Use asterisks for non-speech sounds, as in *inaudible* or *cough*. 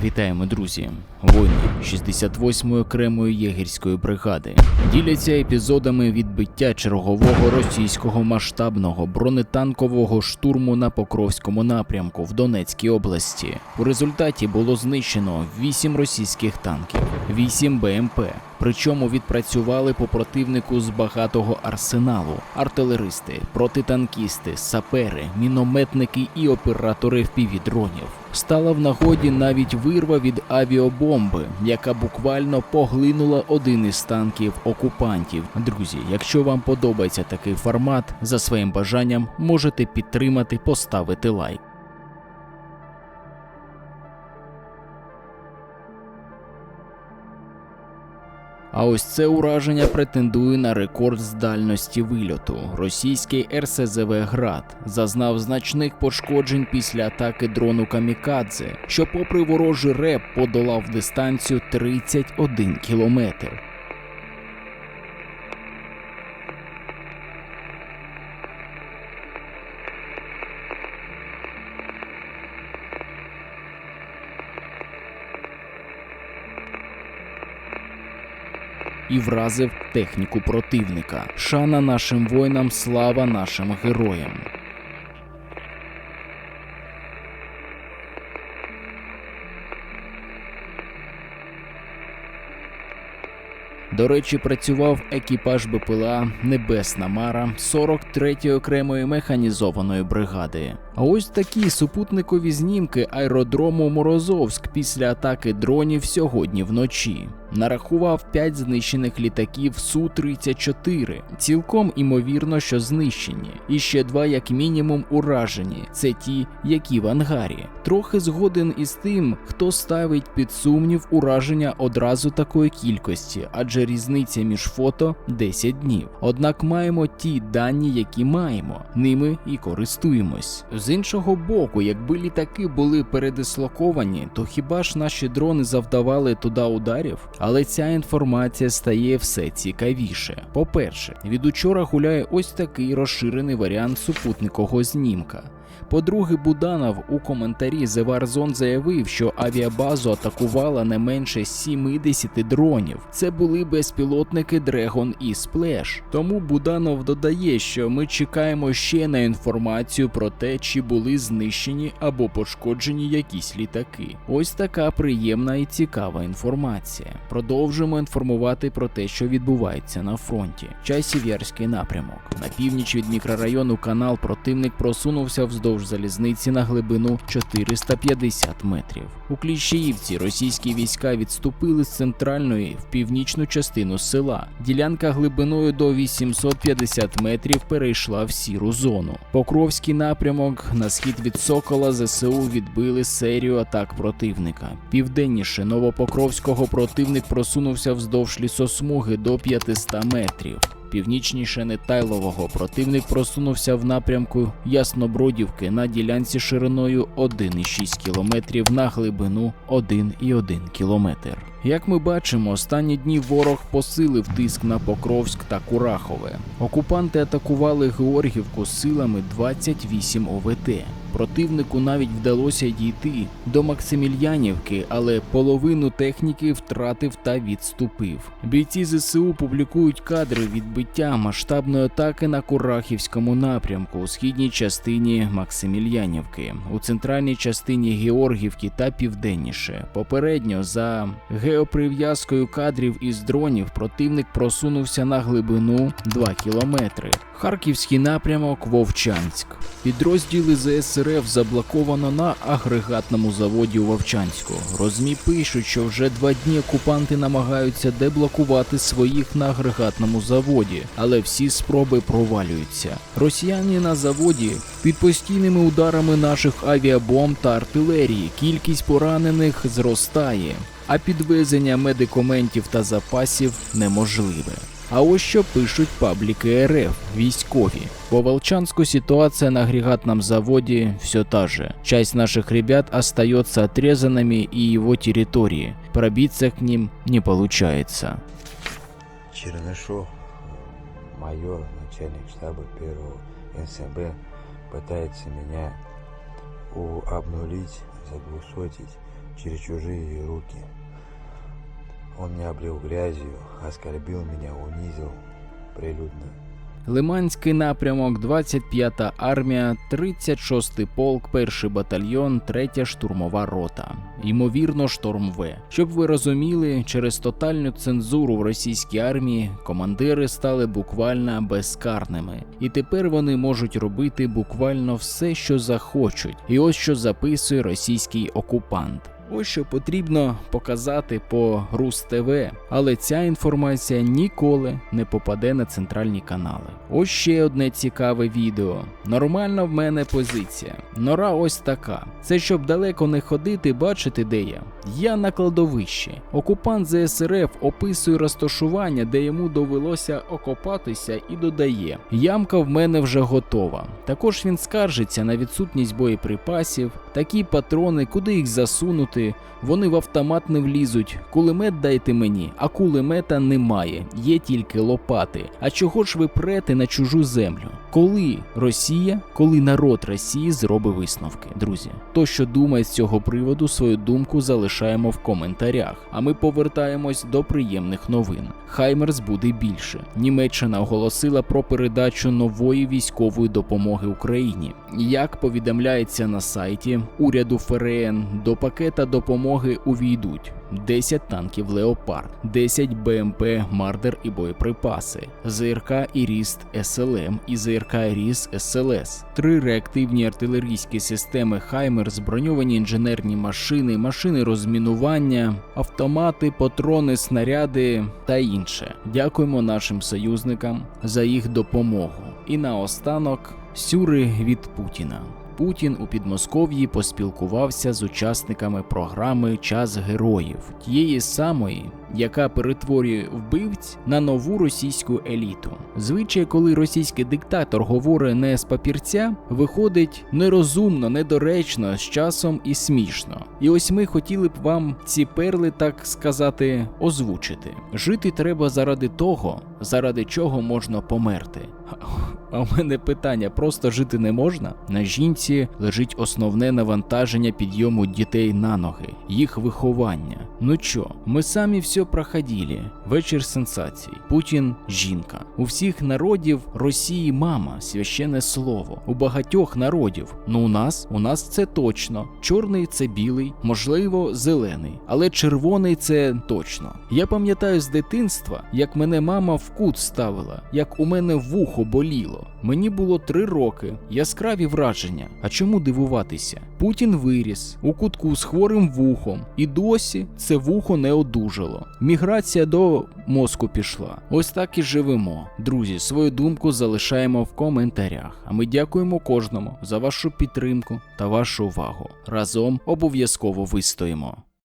Вітаємо, друзі! Воїни 68-ї окремої єгерської бригади діляться епізодами відбиття чергового російського масштабного бронетанкового штурму на Покровському напрямку в Донецькій області. У результаті було знищено 8 російських танків, 8 БМП. Причому відпрацювали по противнику з багатого арсеналу: артилеристи, протитанкісти, сапери, мінометники і оператори впівдронів. Стала в нагоді навіть вирва від авіабомби, яка буквально поглинула один із танків окупантів. Друзі, якщо вам подобається такий формат, за своїм бажанням можете підтримати, поставити лайк. А ось це ураження претендує на рекорд з дальності вильоту. Російський РСЗВ Град зазнав значних пошкоджень після атаки дрону Камікадзе, що, попри ворожий реп, подолав дистанцію 31 кілометр. І вразив техніку противника. Шана нашим воїнам, слава нашим героям. До речі, працював екіпаж БПЛА Небесна Мара 43-ї окремої механізованої бригади. А ось такі супутникові знімки аеродрому Морозовськ після атаки дронів сьогодні вночі. Нарахував 5 знищених літаків Су-34. Цілком імовірно, що знищені. І ще два, як мінімум, уражені. Це ті, які в ангарі. Трохи згоден із тим, хто ставить під сумнів ураження одразу такої кількості, адже різниця між фото 10 днів. Однак маємо ті дані, які маємо, ними і користуємось. З іншого боку, якби літаки були передислоковані, то хіба ж наші дрони завдавали туди ударів? Але ця інформація стає все цікавіше. По-перше, від учора гуляє ось такий розширений варіант супутникового знімка. По-друге, Буданов у коментарі The Warzone заявив, що авіабазу атакувала не менше 70 дронів. Це були безпілотники Dragon і Splash. Тому Буданов додає, що ми чекаємо ще на інформацію про те, чи були знищені або пошкоджені якісь літаки. Ось така приємна і цікава інформація. Продовжуємо інформувати про те, що відбувається на фронті. Часів Ярський напрямок. На північ від мікрорайону канал противник просунувся вздовж залізниці на глибину 450 метрів. У Кліщеївці російські війська відступили з центральної в північну частину села. Ділянка глибиною до 850 метрів перейшла в сіру зону. Покровський напрямок на схід від Сокола ЗСУ відбили серію атак противника. Південніше Новопокровського противник просунувся вздовж лісосмуги до 500 метрів. Північніше Нетайлового противник просунувся в напрямку Яснобродівки на ділянці шириною 1,6 км на глибину 1,1 км. Як ми бачимо, останні дні ворог посилив тиск на Покровськ та Курахове. Окупанти атакували Георгівку силами 28 ОВТ. Противнику навіть вдалося дійти до Максимільянівки, але половину техніки втратив та відступив. Бійці ЗСУ публікують кадри відбиття масштабної атаки на Курахівському напрямку у східній частині Максимільянівки, у центральній частині Георгівки та південніше. Попередньо за геоприв'язкою кадрів із дронів противник просунувся на глибину 2 кілометри. Харківський напрямок Вовчанськ. Підрозділи ЗСРФ заблоковано на агрегатному заводі у Вовчанську. Розмі пишуть, що вже два дні окупанти намагаються деблокувати своїх на агрегатному заводі, але всі спроби провалюються. Росіяни на заводі під постійними ударами наших авіабомб та артилерії. Кількість поранених зростає, а підвезення медикаментів та запасів неможливе. А ось що пишуть пабліки РФ, військові. По Волчанску ситуация на агрегатном заводе все та же. Часть наших ребят остается отрезанными и его территории. Пробиться к ним не получается. Чернышов, майор, начальник штаба первого НСБ, пытается меня у- обнулить, заглусотить через чужие руки. Он меня облил грязью, оскорбил меня, унизил прилюдно. Лиманський напрямок, 25-та армія, 36-й полк, 1-й батальйон, 3-я штурмова рота. Ймовірно, шторм В. Щоб ви розуміли, через тотальну цензуру в російській армії командири стали буквально безкарними, і тепер вони можуть робити буквально все, що захочуть. І ось що записує російський окупант. Ось що потрібно показати по Рус ТВ, але ця інформація ніколи не попаде на центральні канали. Ось ще одне цікаве відео. Нормальна в мене позиція. Нора ось така. Це щоб далеко не ходити, бачити, де я. Я на кладовищі. Окупант ЗСРФ описує розташування, де йому довелося окопатися, і додає: Ямка в мене вже готова. Також він скаржиться на відсутність боєприпасів, такі патрони, куди їх засунути, вони в автомат не влізуть. Кулемет дайте мені, а кулемета немає, є тільки лопати. А чого ж ви прете на чужу землю? Коли Росія, коли народ Росії зробить висновки, друзі? То, що думає з цього приводу, свою думку залишаємо в коментарях. А ми повертаємось до приємних новин. Хаймерс буде більше. Німеччина оголосила про передачу нової військової допомоги Україні. Як повідомляється на сайті уряду ФРН, до пакета допомоги увійдуть 10 танків Леопард, 10 БМП Мардер і боєприпаси, ЗРК Іріст СЛМ і ЗРК Іріс СЛС, три реактивні артилерійські системи Хаймерс, броньовані інженерні машини, машини розмінування, автомати, патрони, снаряди та інше. Дякуємо нашим союзникам за їх допомогу. І наостанок сюри від Путіна. Путін у Підмосков'ї поспілкувався з учасниками програми Час героїв, тієї самої, яка перетворює вбивць на нову російську еліту. Звичай, коли російський диктатор говорить не з папірця, виходить нерозумно, недоречно, з часом і смішно. І ось ми хотіли б вам ці перли, так сказати, озвучити. Жити треба заради того, заради чого можна померти. *laughs* А у мене питання: просто жити не можна? На жінці лежить основне навантаження підйому дітей на ноги, їх виховання. Ну чо, ми самі все проходили. Вечір сенсацій. Путін жінка. У всіх народів Росії мама, священне слово. У багатьох народів. Ну у нас, у нас це точно. Чорний це білий, можливо, зелений, але червоний це точно. Я пам'ятаю з дитинства, як мене мама в кут ставила, як у мене вухо боліло. Мені було три роки, яскраві враження. А чому дивуватися? Путін виріс у кутку з хворим вухом, і досі це вухо не одужало. Міграція мозку пішла. Ось так і живемо. Друзі, свою думку залишаємо в коментарях. А ми дякуємо кожному за вашу підтримку та вашу увагу. Разом обов'язково вистоїмо.